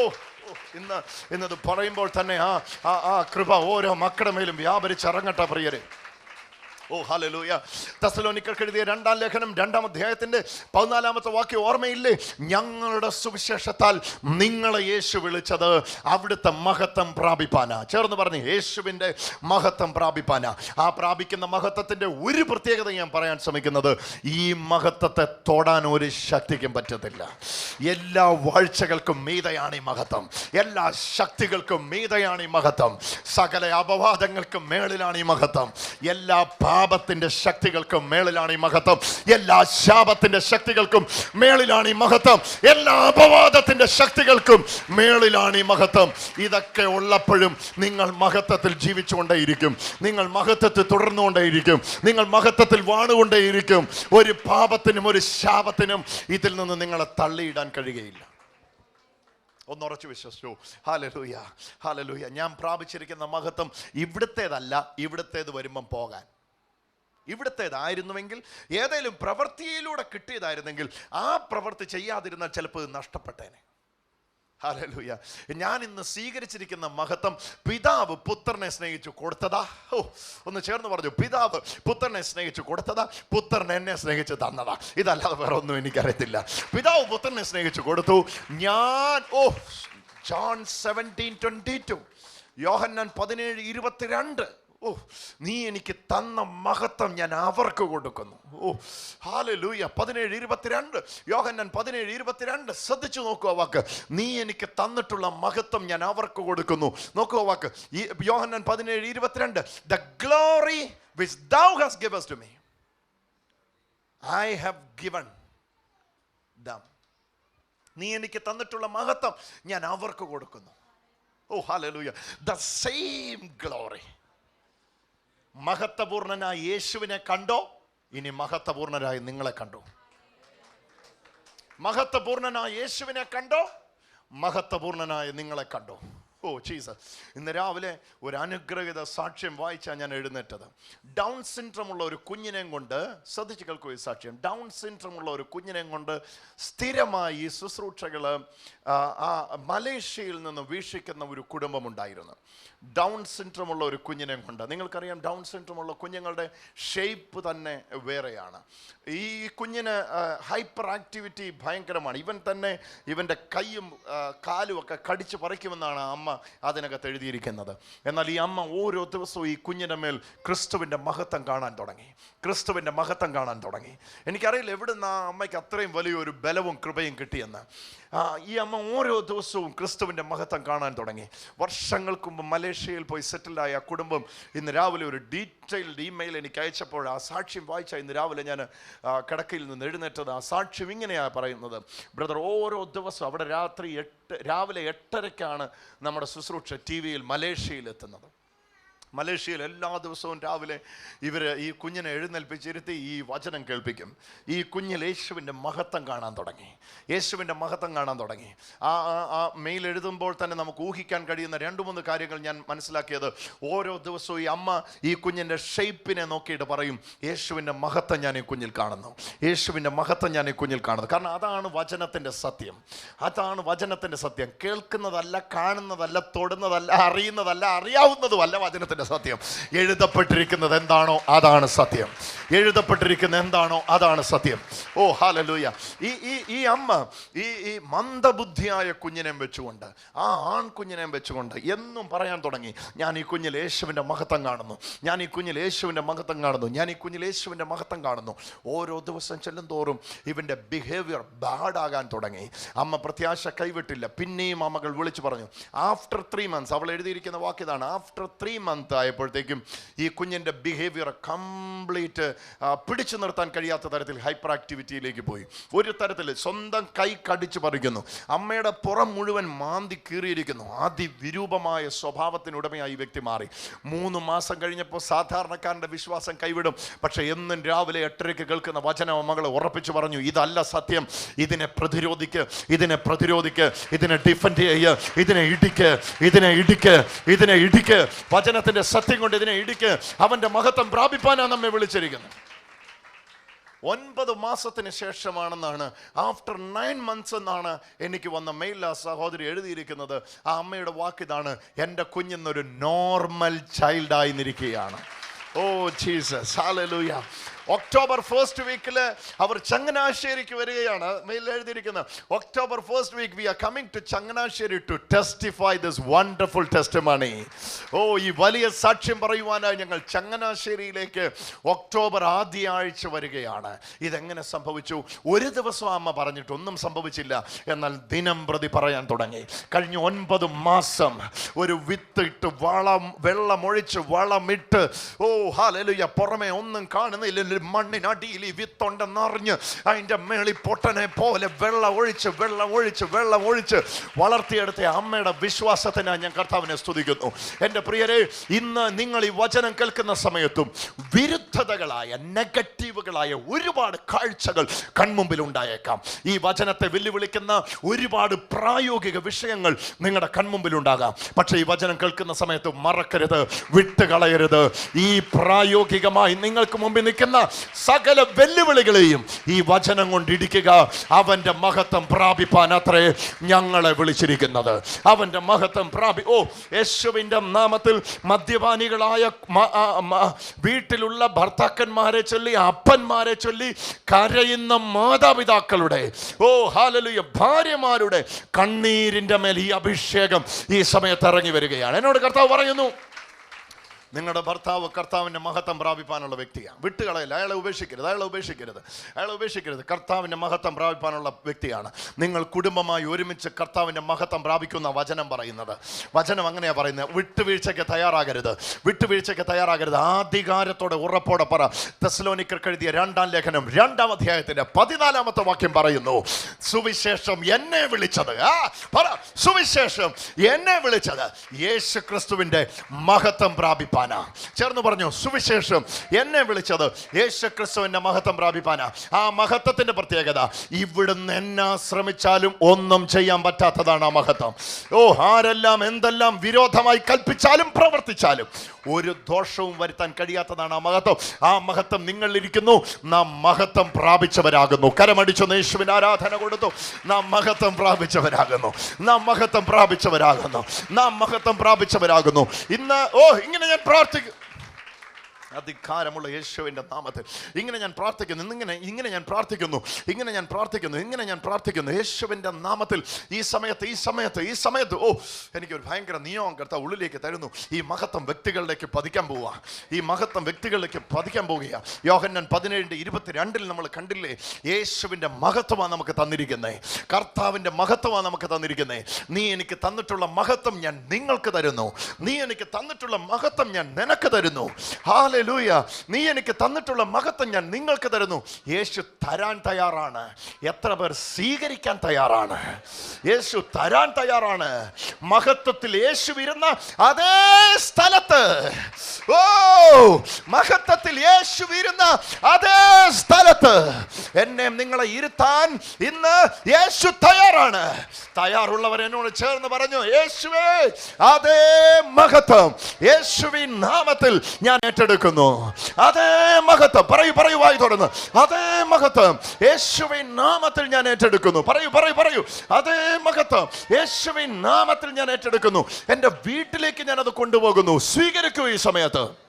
ഇന്ന് ഇന്നത് പറയുമ്പോൾ തന്നെ ആ ആ കൃപ ഓരോ മക്കളുടെ മേലും വ്യാപരിച്ചിറങ്ങട്ടെ പ്രിയരെ. ഓ ഹല്ലേലൂയ. തെസ്സലോനിക്കർക്ക് എഴുതിയ രണ്ടാം ലേഖനം രണ്ടാം അധ്യായത്തിന്റെ പതിനാലാമത്തെ വാക്യം ഓർമ്മയില്ലേ? ഞങ്ങളുടെ സുവിശേഷത്താൽ നിങ്ങളെ യേശു വിളിച്ചത് അവിടുത്തെ മഹത്വം പ്രാപിപ്പാനാ. ചേർന്ന് പറഞ്ഞു യേശുവിന്റെ മഹത്വം പ്രാപിപ്പാനാ. ആ പ്രാപിക്കുന്ന മഹത്വത്തിന്റെ ഒരു പ്രത്യേകത ഞാൻ പറയാൻ ശ്രമിക്കുന്നത് ഈ മഹത്വത്തെ തൊടാൻ ഒരു ശക്തിക്കും പറ്റത്തില്ല. എല്ലാ വാഴ്ചകൾക്കും മീതയാണ് ഈ മഹത്വം. എല്ലാ ശക്തികൾക്കും മീതയാണ് ഈ മഹത്വം. സകല അപവാദങ്ങൾക്കും മേളിലാണ് ഈ മഹത്വം. എല്ലാ പാപത്തിന്റെ ശക്തികൾക്കും മേളിലാണ് ഈ മഹത്വം. എല്ലാ ശാപത്തിന്റെ ശക്തികൾക്കും മേളിലാണ് ഈ മഹത്വം. എല്ലാ അപവാദത്തിന്റെ ശക്തികൾക്കും മേളിലാണ് ഈ മഹത്വം. ഇതൊക്കെ ഉള്ളപ്പോഴും നിങ്ങൾ മഹത്വത്തിൽ ജീവിച്ചുകൊണ്ടേയിരിക്കും. നിങ്ങൾ മഹത്വത്തിൽ തുടർന്നുകൊണ്ടേയിരിക്കും. നിങ്ങൾ മഹത്വത്തിൽ വാണുകൊണ്ടേയിരിക്കും. ഒരു പാപത്തിനും ഒരു ശാപത്തിനും ഇതിൽ നിന്ന് നിങ്ങളെ തള്ളിയിടാൻ കഴിയുകയില്ല. ഒന്നുറച്ചു വിശ്വസിച്ചു. ഹാലലൂയ ഹാലലൂയ ഞാൻ പ്രാപിച്ചിരിക്കുന്ന മഹത്വം ഇവിടുത്തേതല്ല. ഇവിടുത്തേത് വരുമ്പം പോകാൻ. ഇവിടുത്തേതായിരുന്നുവെങ്കിൽ ഏതെങ്കിലും പ്രവൃത്തിയിലൂടെ കിട്ടിയതായിരുന്നെങ്കിൽ ആ പ്രവൃത്തി ചെയ്യാതിരുന്നാൽ ചിലപ്പോൾ ഇത് നഷ്ടപ്പെട്ടേനെ. ഹലൂയ ഞാൻ ഇന്ന് സ്വീകരിച്ചിരിക്കുന്ന മഹത്വം പിതാവ് പുത്രനെ സ്നേഹിച്ചു കൊടുത്തതാ. ഓ ഒന്ന് ചേർന്ന് പറഞ്ഞു. പിതാവ് പുത്രനെ സ്നേഹിച്ചു കൊടുത്തതാ പുത്രൻ എന്നെ സ്നേഹിച്ച് തന്നതാ. ഇതല്ലാതെ വേറെ ഒന്നും എനിക്കറിയത്തില്ല. പിതാവ് പുത്രനെ സ്നേഹിച്ചു കൊടുത്തു. ഞാൻ oh John seventeen twenty two യോഹന്നാൻ പതിനേഴ് ഇരുപത്തിരണ്ട്. ഓ നീ എനിക്ക് തന്ന മഹത്വം ഞാൻ അവർക്ക് കൊടുക്കുന്നു. ഓ ഹാല ലൂയ പതിനേഴ് ഇരുപത്തിരണ്ട്. യോഹന്നാൻ പതിനേഴ് ഇരുപത്തിരണ്ട്. ശ്രദ്ധിച്ചു നോക്കുക വാക്ക്. നീ എനിക്ക് തന്നിട്ടുള്ള മഹത്വം ഞാൻ അവർക്ക് കൊടുക്കുന്നു. നോക്കുക വാക്ക്. ഈ യോഹന്നൻ പതിനേഴ് ഇരുപത്തിരണ്ട്. The glory which thou has gives to me I have given them നീ എനിക്ക് തന്നിട്ടുള്ള മഹത്വം ഞാൻ അവർക്ക് കൊടുക്കുന്നു. Oh hallelujah. The same glory മഹത്വപൂർണനായ യേശുവിനെ കണ്ടോ? ഇനി മഹത്വപൂർണരായി നിങ്ങളെ കണ്ടു? മഹത്വപൂർണനായ യേശുവിനെ കണ്ടോ? മഹത്വപൂർണനായ നിങ്ങളെ കണ്ടോ? ഓ ചീസ ഇന്ന് രാവിലെ ഒരു അനുഗ്രഹിത സാക്ഷ്യം വായിച്ചാണ് ഞാൻ എഴുന്നേറ്റത്. ഡൗൺ സിൻഡ്രം ഉള്ള ഒരു കുഞ്ഞിനെയും കൊണ്ട് ശ്രദ്ധിച്ച് കേൾക്കുക ഈ സാക്ഷ്യം. ഡൗൺ സിൻഡ്രം ഉള്ള ഒരു കുഞ്ഞിനെയും കൊണ്ട് സ്ഥിരമായി ശുശ്രൂഷകൾ ആ മലേഷ്യയിൽ നിന്ന് വീക്ഷിക്കുന്ന ഒരു കുടുംബമുണ്ടായിരുന്നു. ഡൗൺ സിൻഡ്രം ഉള്ള ഒരു കുഞ്ഞിനെയും കൊണ്ട്. നിങ്ങൾക്കറിയാം ഡൗൺ സിൻഡ്രം ഉള്ള കുഞ്ഞുങ്ങളുടെ ഷേപ്പ് തന്നെ വേറെയാണ്. ഈ കുഞ്ഞിന് ഹൈപ്പർ ആക്ടിവിറ്റി ഭയങ്കരമാണ്. ഇവൻ തന്നെ ഇവന്റെ കൈയും കാലും ഒക്കെ കടിച്ച് പറിക്കുമെന്നാണ് അമ്മ അതിനകത്ത് എഴുതിയിരിക്കുന്നത്. എന്നാൽ ഈ അമ്മ ഓരോ ദിവസവും ഈ കുഞ്ഞിന്റെ മേൽ ക്രിസ്തുവിന്റെ മഹത്വം കാണാൻ തുടങ്ങി. ക്രിസ്തുവിന്റെ മഹത്വം കാണാൻ തുടങ്ങി. എനിക്കറിയില്ല എവിടെ നിന്ന് ആ അമ്മയ്ക്ക് അത്രയും വലിയൊരു ബലവും കൃപയും കിട്ടിയെന്ന്. ഈ അമ്മ ഓരോ ദിവസവും ക്രിസ്തുവിന്റെ മഹത്വം കാണാൻ തുടങ്ങി. വർഷങ്ങൾക്ക് മുമ്പ് മലേഷ്യയിൽ പോയി സെറ്റിൽഡായ ആ കുടുംബം ഇന്ന് രാവിലെ ഒരു ഡീറ്റെയിൽഡ് ഇമെയിൽ എനിക്ക് അയച്ചപ്പോൾ ആ സാക്ഷ്യം വായിച്ച ഇന്ന് രാവിലെ ഞാൻ കിടക്കയിൽ നിന്ന് എഴുന്നേറ്റത്. ആ സാക്ഷ്യം ഇങ്ങനെയാണ് പറയുന്നത്. ബ്രദർ ഓരോ ദിവസവും അവിടെ രാത്രി എട്ട് രാവിലെ എട്ടരയ്ക്കാണ് നമ്മുടെ ശുശ്രൂഷ ടി വിയിൽ മലേഷ്യയിൽ എത്തുന്നത്. മലേഷ്യയിൽ എല്ലാ ദിവസവും രാവിലെ ഇവർ ഈ കുഞ്ഞിനെ എഴുന്നേൽപ്പിച്ചിരുത്തി ഈ വചനം കേൾപ്പിക്കും. ഈ കുഞ്ഞിൽ യേശുവിന്റെ മഹത്വം കാണാൻ തുടങ്ങി. യേശുവിന്റെ മഹത്വം കാണാൻ തുടങ്ങി. ആ ആ- മെയിൽ എഴുതുമ്പോൾ തന്നെ നമുക്ക് ഊഹിക്കാൻ കഴിയുന്ന രണ്ട് മൂന്ന് കാര്യങ്ങൾ ഞാൻ മനസ്സിലാക്കിയത്. ഓരോ ദിവസവും ഈ അമ്മ ഈ കുഞ്ഞിന്റെ ഷേപ്പിനെ നോക്കിയിട്ട് പറയും യേശുവിന്റെ മഹത്വം ഞാൻ ഈ കുഞ്ഞിൽ കാണുന്നു. യേശുവിന്റെ മഹത്വം ഞാൻ ഈ കുഞ്ഞിൽ കാണുന്നു. കാരണം അതാണ് വചനത്തിന്റെ സത്യം. അതാണ് വചനത്തിന്റെ സത്യം. കേൾക്കുന്നതല്ല കാണുന്നതല്ല തൊടുന്നതല്ല അറിയുന്നതല്ല അറിയാവുന്നതുമല്ല വചനത്തിന്റെ സത്യം. എഴുതപ്പെട്ടിരിക്കുന്നത് എന്താണോ അതാണ് സത്യം. എഴുതപ്പെട്ടിരിക്കുന്ന എന്താണോ അതാണ് സത്യം. ഓ ഹാലലൂയ ഈ ഈ ഈ അമ്മ ഈ ഈ മന്ദബുദ്ധിയായ കുഞ്ഞിനെ വെച്ചുകൊണ്ട് ആ ആൺകുഞ്ഞിനെ വെച്ചുകൊണ്ട് എന്നും പറയാൻ തുടങ്ങി. ഞാൻ ഈ കുഞ്ഞിൽ യേശുവിന്റെ മഹത്വം കാണുന്നു. ഞാൻ ഈ കുഞ്ഞിൽ യേശുവിന്റെ മഹത്വം കാണുന്നു. ഞാൻ ഈ കുഞ്ഞിൽ യേശുവിന്റെ മഹത്വം കാണുന്നു. ഓരോ ദിവസം ചെല്ലും തോറും ഇവന്റെ ബിഹേവിയർ ബാഡാകാൻ തുടങ്ങി. അമ്മ പ്രത്യാശ കൈവിട്ടില്ല. പിന്നെയും അമ്മകൾ വിളിച്ചു പറഞ്ഞു ആഫ്റ്റർ ത്രീ മന്ത്സ് അവൾ എഴുതിയിരിക്കുന്ന വാക്ക് ഇതാണ് ആഫ്റ്റർ ത്രീ മന്ത് മന്ത് ആയപ്പോഴത്തേക്കും ഈ കുഞ്ഞിന്റെ ബിഹേവിയർ കംപ്ലീറ്റ് പിടിച്ചു നിർത്താൻ കഴിയാത്ത തരത്തിൽ ഹൈപ്പർ ആക്ടിവിറ്റിയിലേക്ക് പോയി. ഒരു തരത്തിൽ സ്വന്തം കൈ കടിച്ചു പറിക്കുന്നു. അമ്മയുടെ പുറം മുഴുവൻ മാന്തി കീറിയിരിക്കുന്നു. അതിവിരൂപമായ സ്വഭാവത്തിനുടമയായി ഈ വ്യക്തി മാറി. മൂന്ന് മാസം കഴിഞ്ഞപ്പോൾ സാധാരണക്കാരന്റെ വിശ്വാസം കൈവിടും. പക്ഷേ എന്നും രാവിലെ എട്ടരയ്ക്ക് കേൾക്കുന്ന വചനം മകൾ ഉറപ്പിച്ചു പറഞ്ഞു ഇതല്ല സത്യം. ഇതിനെ പ്രതിരോധിക്ക് ഇതിനെ പ്രതിരോധിക്ക് ഇതിനെ ഡിഫെൻഡ് ചെയ്യുക ഇതിനെ ഇടിക്ക് ഇതിനെ ഇടിക്ക് ഇതിനെ ഇടിക്ക്. വചനത്തിന്റെ സത്യം കൊണ്ട് ഇതിനെ ഇടിക്ക് അവന്റെ മഹത്വം പ്രാപിപ്പാനാണ് നമ്മെ വിളിച്ചിരിക്കുന്നത്. ഒൻപത് മാസത്തിന് ശേഷമാണെന്നാണ് ആഫ്റ്റർ നയൻ മന്ത്സ് എന്നാണ് എനിക്ക് വന്ന മെയിൽ ആ സഹോദരി എഴുതിയിരിക്കുന്നത്. ആ അമ്മയുടെ വാക്കിതാണ് എന്റെ കുഞ്ഞിന്നൊരു നോർമൽ ചൈൽഡായി നിൽക്കുകയാണ് oh Jesus hallelujah October first വീക്കിൽ അവർ ചങ്ങനാശ്ശേരിക്ക് വരികയാണ്. മെയിൽ എഴുതിയിരിക്കുന്നത് October first week we are coming to Changanassery to testify this wonderful testimony oh ഈ വലിയ സാക്ഷ്യം പറയുവാനായി ഞങ്ങൾ ചങ്ങനാശ്ശേരിയിലേക്ക് ഒക്ടോബർ ആദ്യ ആഴ്ച വരികയാണ്. ഇതെങ്ങനെ സംഭവിച്ചു? ഒരു ദിവസം അമ്മ പറഞ്ഞിട്ട് ഒന്നും സംഭവിച്ചില്ല. എന്നാൽ ദിനം പ്രതി പറയാൻ തുടങ്ങി. കഴിഞ്ഞ ഒൻപത് മാസം ഒരു വിത്തിട്ട് വളം വെള്ളമൊഴിച്ച് വളമിട്ട് ഓ ഹാലലുയ പുറമേ ഒന്നും കാണുന്നില്ല മണ്ണിനടിയിൽ ഈ വിത്തുണ്ടെന്നറിഞ്ഞ് അതിന്റെ മേളി പൊട്ടനെ പോലെ വെള്ളം ഒഴിച്ച് വെള്ളം ഒഴിച്ച് വെള്ളം ഒഴിച്ച് വളർത്തിയെടുത്ത അമ്മയുടെ വിശ്വാസത്തിനാണ് ഞാൻ കർത്താവിനെ സ്തുതിക്കുന്നു. എന്റെ പ്രിയരെ ഇന്ന് നിങ്ങൾ ഈ വചനം കേൾക്കുന്ന സമയത്തും വിരുദ്ധതകളായ നെഗറ്റീവുകളായ ഒരുപാട് കാഴ്ചകൾ കൺമുമ്പിൽ ഉണ്ടായേക്കാം. ഈ വചനത്തെ വെല്ലുവിളിക്കുന്ന ഒരുപാട് പ്രായോഗിക വിഷയങ്ങൾ നിങ്ങളുടെ കൺമുമ്പിൽ ഉണ്ടാകാം. പക്ഷേ ഈ വചനം കേൾക്കുന്ന സമയത്ത് മറക്കരുത് വിട്ടുകളയരുത്. ഈ പ്രായോഗികമായി നിങ്ങൾക്ക് മുമ്പിൽ നിൽക്കുന്ന സകല വെല്ലുവിളികളെയും ഈ വചനം കൊണ്ട് ഇടിക്കുക. അവന്റെ മഹത്വം പ്രാപിപ്പാൻ അത്രേ ഞങ്ങളെ വിളിച്ചിരിക്കുന്നത്. അവന്റെ മഹത്വം പ്രാപി ഓ യേശുവിന്റെ നാമത്തിൽ മദ്യപാനികളായ വീട്ടിലുള്ള ഭർത്താക്കന്മാരെ ചൊല്ലി അപ്പന്മാരെ ചൊല്ലി കരയുന്ന മാതാപിതാക്കളുടെ ഓ ഹാലലുയ ഭാര്യമാരുടെ കണ്ണീരിന്റെ മേൽ ഈ അഭിഷേകം ഈ സമയത്ത് ഇറങ്ങി വരികയാണ്. എന്നോട് കർത്താവ് പറയുന്നു നിങ്ങളുടെ ഭർത്താവ് കർത്താവിന്റെ മഹത്വം പ്രാപിപ്പാനുള്ള വ്യക്തിയാണ്. വിട്ടുകളയില്ല അയാളെ ഉപേക്ഷിക്കരുത് അയാളെ ഉപേക്ഷിക്കരുത്. അയാളെ ഉപേക്ഷിക്കരുത് കർത്താവിന്റെ മഹത്വം പ്രാപിപ്പാനുള്ള വ്യക്തിയാണ്. നിങ്ങൾ കുടുംബമായി ഒരുമിച്ച് കർത്താവിന്റെ മഹത്വം പ്രാപിക്കുന്ന വചനം പറയുന്നത്. വചനം അങ്ങനെയാണ് പറയുന്നത് വിട്ടുവീഴ്ചയ്ക്ക് തയ്യാറാകരുത് വിട്ടുവീഴ്ചയ്ക്ക് തയ്യാറാകരുത്. ആധികാരത്തോടെ ഉറപ്പോടെ പറ. തെസ്ലോനിക്കർക്ക് എഴുതിയ രണ്ടാം ലേഖനം രണ്ടാം അധ്യായത്തിന്റെ പതിനാലാമത്തെ വാക്യം പറയുന്നു സുവിശേഷം എന്നെ വിളിച്ചത്. പറ സുവിശേഷം എന്നെ വിളിച്ചത്. യേശു ക്രിസ്തുവിന്റെ മഹത്വം പ്രാപിപ്പാനാ. ചേർന്ന് പറഞ്ഞു സുവിശേഷം. എന്നെ വിളിച്ചത് യേശുക്രിസ്തുവിന്റെ മഹത്വം പ്രാപിപ്പാന. ആ മഹത്വത്തിന്റെ പ്രത്യേകത ഇവിടുന്ന് എന്നാ ശ്രമിച്ചാലും ഒന്നും ചെയ്യാൻ പറ്റാത്തതാണ് ആ മഹത്വം. ഓ ആരെല്ലാം എന്തെല്ലാം വിരോധമായി കൽപ്പിച്ചാലും പ്രവർത്തിച്ചാലും ഒരു ദോഷവും വരുത്താൻ കഴിയാത്തതാണ് ആ മഹത്വം. ആ മഹത്വം നിങ്ങളിരിക്കുന്നു നാം മഹത്വം പ്രാപിച്ചവരാകുന്നു. കരമടിച്ചു യേശുവിന് ആരാധന കൊടുത്തു. നാം മഹത്വം പ്രാപിച്ചവരാകുന്നു. നാം മഹത്വം പ്രാപിച്ചവരാകുന്നു. നാം മഹത്വം പ്രാപിച്ചവരാകുന്നു. ഇന്ന് ഓ ഇങ്ങനെ ഞാൻ പ്രാർത്ഥിക്കും അധികാരമുള്ള യേശുവിന്റെ നാമത്തിൽ. ഇങ്ങനെ ഞാൻ പ്രാർത്ഥിക്കുന്നു ഇങ്ങനെ ഇങ്ങനെ ഞാൻ പ്രാർത്ഥിക്കുന്നു ഇങ്ങനെ ഞാൻ പ്രാർത്ഥിക്കുന്നു ഇങ്ങനെ ഞാൻ പ്രാർത്ഥിക്കുന്നു. യേശുവിന്റെ നാമത്തിൽ ഈ സമയത്ത് ഈ സമയത്ത് ഈ സമയത്ത് ഓ എനിക്കൊരു ഭയങ്കര നിയമം കർത്താവ് ഉള്ളിലേക്ക് തരുന്നു. ഈ മഹത്വം വ്യക്തികളിലേക്ക് പതിക്കാൻ പോവുക. ഈ മഹത്വം വ്യക്തികളിലേക്ക് പതിക്കാൻ പോവുക യോഹന്നൻ പതിനേഴിന്റെ ഇരുപത്തിരണ്ടിൽ നമ്മൾ കണ്ടില്ലേ? യേശുവിന്റെ മഹത്വമാണ് നമുക്ക് തന്നിരിക്കുന്നത് കർത്താവിന്റെ മഹത്വമാണ് നമുക്ക് തന്നിരിക്കുന്നത് നീ എനിക്ക് തന്നിട്ടുള്ള മഹത്വം ഞാൻ നിങ്ങൾക്ക് തരുന്നു. നീ എനിക്ക് തന്നിട്ടുള്ള മഹത്വം ഞാൻ നിനക്ക് തരുന്നു. ഹാലലൂയ നീ എനിക്ക് തന്നിട്ടുള്ള മഹത്വം ഞാൻ നിങ്ങൾക്ക് തരുന്നു. യേശു തരാൻ തയ്യാറാണ്. എത്ര പേർ സ്വീകരിക്കാൻ തയ്യാറാണ്. യേശു തരാൻ തയ്യാറാണ്. മഹത്വത്തിൽ യേശു ഇരുന്ന അതേ സ്ഥലത്ത്. ഓ മഹത്വത്തിൽ യേശു ഇരുന്ന അതേ സ്ഥലത്ത്. എന്നെ നിങ്ങളെ ഇരുത്താൻ ഇന്ന് യേശു തയ്യാറാണ്. തയ്യാറുള്ളവർ എന്നോട് ചേർന്ന് പറഞ്ഞു യേശുവേ അതേ മഹത്വം. യേശുവിൻ നാമത്തിൽ ഞാൻ ഏറ്റെടുക്കുന്നു അതേ മഹത്വം. പറയൂ പറയൂ വായി തുടർന്ന് അതേ മഹത്വം. യേശുവിൻ നാമത്തിൽ ഞാൻ ഏറ്റെടുക്കുന്നു. പറയൂ പറയൂ പറയൂ. അതേ മഹത്വം. യേശുവിൻ നാമത്തിൽ ഞാൻ ഏറ്റെടുക്കുന്നു. എന്റെ വീട്ടിലേക്ക് ഞാൻ അത് കൊണ്ടുപോകുന്നു. സ്വീകരിക്കൂ ഈ സമയത്ത്.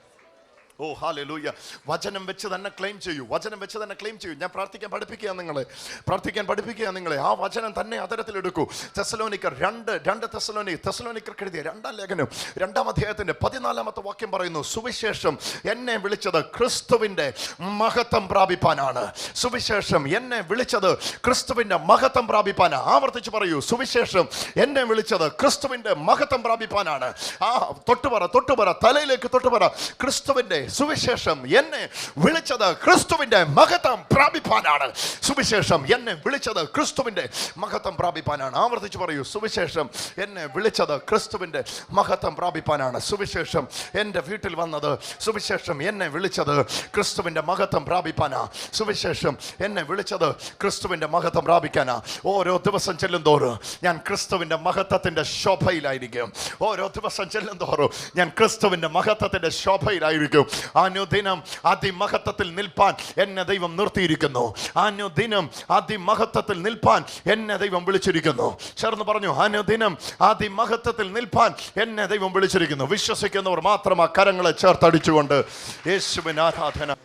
ഓ ഹാലൂയ വചനം വെച്ച് തന്നെ ക്ലെയിം ചെയ്യൂ. വചനം വെച്ച് തന്നെ ക്ലെയിം ചെയ്യൂ. ഞാൻ പ്രാർത്ഥിക്കാൻ പഠിപ്പിക്കുക നിങ്ങളെ. പ്രാർത്ഥിക്കാൻ പഠിപ്പിക്കുക നിങ്ങളെ. ആ വചനം തന്നെ അതരത്തിലെടുക്കൂ. തെസലോനിക്കർ രണ്ട് രണ്ട് തെസലോനി തെസലോനിക്കർക്ക് എഴുതിയ രണ്ടാം ലേഖനം രണ്ടാം അധ്യായത്തിന്റെ പതിനാലാമത്തെ വാക്യം പറയുന്നു സുവിശേഷം എന്നെ വിളിച്ചത് ക്രിസ്തുവിന്റെ മഹത്വം പ്രാപിപ്പാനാണ്. സുവിശേഷം എന്നെ വിളിച്ചത് ക്രിസ്തുവിന്റെ മഹത്വം പ്രാപിപ്പാനാണ്. ആവർത്തിച്ച് പറയൂ സുവിശേഷം എന്നെ വിളിച്ചത് ക്രിസ്തുവിന്റെ മഹത്വം പ്രാപിപ്പാനാണ്. ആ തൊട്ടുപറ തൊട്ടുപറ തലയിലേക്ക് തൊട്ടുപറ ക്രിസ്തുവിന്റെ സുവിശേഷം എന്നെ വിളിച്ചത് ക്രിസ്തുവിന്റെ മഹത്വം പ്രാപിപ്പാനാണ്. സുവിശേഷം എന്നെ വിളിച്ചത് ക്രിസ്തുവിന്റെ മഹത്വം പ്രാപിപ്പാനാണ്. ആവർത്തിച്ച് പറയൂ സുവിശേഷം എന്നെ വിളിച്ചത് ക്രിസ്തുവിന്റെ മഹത്വം പ്രാപിപ്പാനാണ്. സുവിശേഷം എന്റെ വീട്ടിൽ വന്നത് സുവിശേഷം എന്നെ വിളിച്ചത് ക്രിസ്തുവിന്റെ മഹത്വം പ്രാപിപ്പാനാ. സുവിശേഷം എന്നെ വിളിച്ചത് ക്രിസ്തുവിന്റെ മഹത്വം പ്രാപിക്കാനാ. ഓരോ ദിവസം ചെല്ലും തോറും ഞാൻ ക്രിസ്തുവിന്റെ മഹത്വത്തിന്റെ ശോഭയിലായിരിക്കും. ഓരോ ദിവസം ചെല്ലും തോറും ഞാൻ ക്രിസ്തുവിന്റെ മഹത്വത്തിന്റെ ശോഭയിലായിരിക്കും. അനുദിനം അതിമഹത്വത്തിൽ നിൽപ്പാൻ എന്നെ ദൈവം നിർത്തിയിരിക്കുന്നു. അനുദിനം അതിമഹത്വത്തിൽ നിൽപ്പാൻ എന്നെ ദൈവം വിളിച്ചിരിക്കുന്നു. ചേർന്ന് പറഞ്ഞു അനുദിനം അതിമഹത്വത്തിൽ നിൽപ്പാൻ എന്നെ ദൈവം വിളിച്ചിരിക്കുന്നു. വിശ്വസിക്കുന്നവർ മാത്രം ആ കരങ്ങളെ ചേർത്തടിച്ചുകൊണ്ട് യേശുവിന് ആരാധന.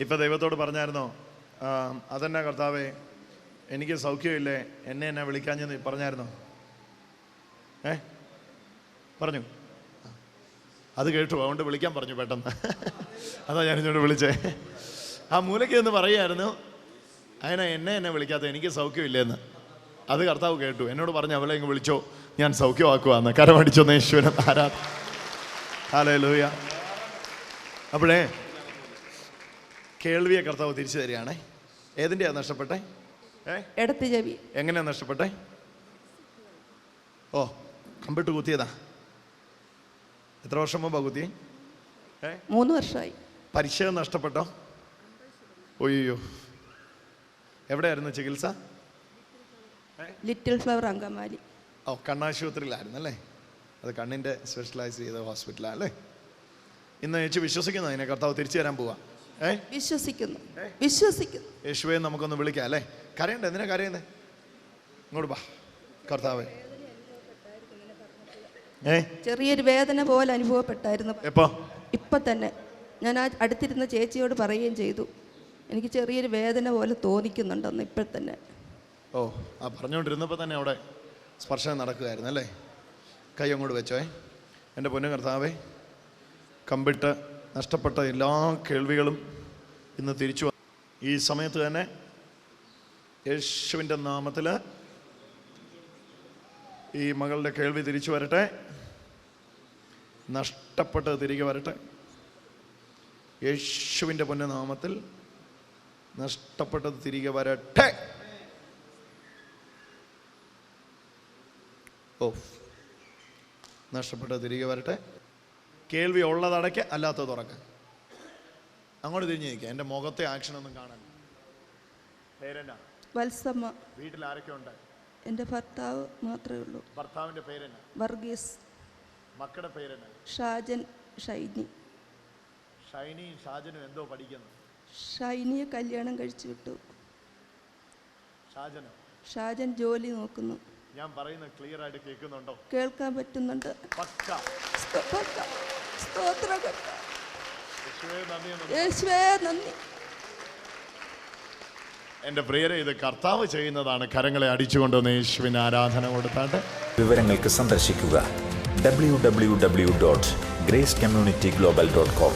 ഇപ്പൊ ദൈവത്തോട് പറഞ്ഞായിരുന്നോ അതെന്നെ കർത്താവേ എനിക്ക് സൗഖ്യമില്ലേ? എന്നെ എന്നെ വിളിക്കാഞ്ഞെന്ന് പറഞ്ഞായിരുന്നോ? ഏ? പറഞ്ഞു. അത് കേട്ടു അതുകൊണ്ട് വിളിക്കാൻ പറഞ്ഞു പെട്ടെന്ന്. അതാ ഞാൻ ഇങ്ങോട്ട് വിളിച്ചേ. ആ മൂലയ്ക്ക് എന്ന് പറയായിരുന്നു അതിനെ എന്നെ എന്നെ വിളിക്കാത്ത എനിക്ക് സൗഖ്യമില്ലെന്ന്. അത് കർത്താവ് കേട്ടു. എന്നോട് പറഞ്ഞു അവളെ ഇങ്ങ് വിളിച്ചോ ഞാൻ സൗഖ്യമാക്കുവാന്ന്. കരമടിച്ചോ യേശുവിനെ ആരാ ഹലോ ലൂയ അപ്പോഴേ കേൾവിയെ കർത്താവ് തിരിച്ചു തരികയാണേ. ഏതിന്റെയാ നഷ്ടപ്പെട്ടെ? ഏ? ഇടത്ത് ചെവി എങ്ങനെയാ നഷ്ടപ്പെട്ടെ? ഓ കമ്പിട്ട് കുത്തിയതാ. എത്ര വർഷം മുമ്പ് ഏ? മൂന്ന് വർഷമായി. പരിശയം നഷ്ടപ്പെട്ടോ? ഒയ്യോ എവിടെയായിരുന്നു ചികിത്സ? Little flower Angamaly. ഓ കണ്ണാശുപത്രിയിലായിരുന്നു അല്ലേ അത് കണ്ണിന്റെ സ്പെഷ്യലൈസ് ചെയ്ത ഹോസ്പിറ്റലാണ് അല്ലേ? ഇന്ന് ചേച്ചി വിശ്വസിക്കുന്നു അതിനെ? കർത്താവ് തിരിച്ചു തരാൻ പോവാ. ഏ? വിശ്വസിക്കുന്നു. വിശ്വസിക്കുന്നു. യേശുവെ നമുക്കൊന്ന് വിളിക്കാം അല്ലേ? കരയണ്ട എന്തിനാ കരയുന്നേ? ഇങ്ങോട്ട് വാ. കർത്താവേ. ചെറിയൊരു വേദന പോലെ അനുഭവപ്പെട്ടായിരുന്നു. എപ്പോ? ഇപ്പം തന്നെ. ഞാൻ ആ അടുത്തിരുന്ന ചേച്ചിയോട് പറയുകയും ചെയ്തു. എനിക്ക് ചെറിയൊരു വേദന പോലെ തോന്നിക്കുന്നുണ്ടെന്ന് ഇപ്പോൾ തന്നെ. ഓ ആ പറഞ്ഞുകൊണ്ടിരുന്നപ്പോൾ തന്നെ അവിടെ സ്പർശനം നടക്കുകയായിരുന്നു അല്ലേ? കൈ അങ്ങോട്ട് വെച്ചോ എന്റെ പൊന്നു കർത്താവേ കമ്പിട്ട് നഷ്ടപ്പെട്ട എല്ലാ കേൾവികളും ഇന്ന് തിരിച്ചു വന്നു ഈ സമയത്ത് തന്നെ യേശുവിന്റെ നാമത്തിൽ ഈ മകളുടെ കേൾവി തിരിച്ചു വരട്ടെ. നഷ്ടപ്പെട്ടത് തിരികെ വരട്ടെ. യേശുവിന്റെ പൊന്നനാമത്തിൽ നഷ്ടപ്പെട്ടത് തിരികെ വരട്ടെ. ഓ നഷ്ടപ്പെട്ടത് തിരികെ വരട്ടെ. കേൾവി ഉള്ളതടയ്ക്ക് അല്ലാത്തത് തുറക്കാം. അങ്ങോട്ട് തിരിഞ്ഞു നിൽക്കുക എന്റെ മുഖത്തെ ആക്ഷൻ ഒന്നും കാണാൻ. പേരെന്നാ? വത്സമ്മ. വീട്ടിൽ ആരൊക്കെ ഉണ്ട് എന്റെ ഭർത്താവ് മാത്രമേ ഉള്ളൂ. ഭർത്താവിന്റെ പേരെന്നാ? വർഗീസ്. മക്കളുടെ പേരെന്നാ ഷാജൻ ഷൈനി. ഷൈനിയും ഷാജനും എന്തോ പഠിക്കുന്നു? ഷൈനിയെ കല്യാണം കഴിച്ചു വിട്ടു. ഷാജനോ? ഷാജൻ ജോലി നോക്കുന്നു. ഞാൻ പറയുന്നത് ക്ലിയർ ആയിട്ട് കേൾക്കുന്നുണ്ടോ? കേൾക്കാൻ പറ്റുന്നുണ്ട്. പക്ക. പക്ക. സ്തോത്രം. യേശുവേ നന്ദി യേശുവേ നന്ദി. എന്റെ പ്രിയരെ ഇത് കർത്താവ് ചെയ്യുന്നതാണ്. കരങ്ങളെ അടിച്ചുകൊണ്ടുവന്ന് യേശുവിന് ആരാധന കൊടുത്താട്ടെ. വിവരങ്ങൾക്ക് സന്ദർശിക്കുക. W W W dot grace community global dot com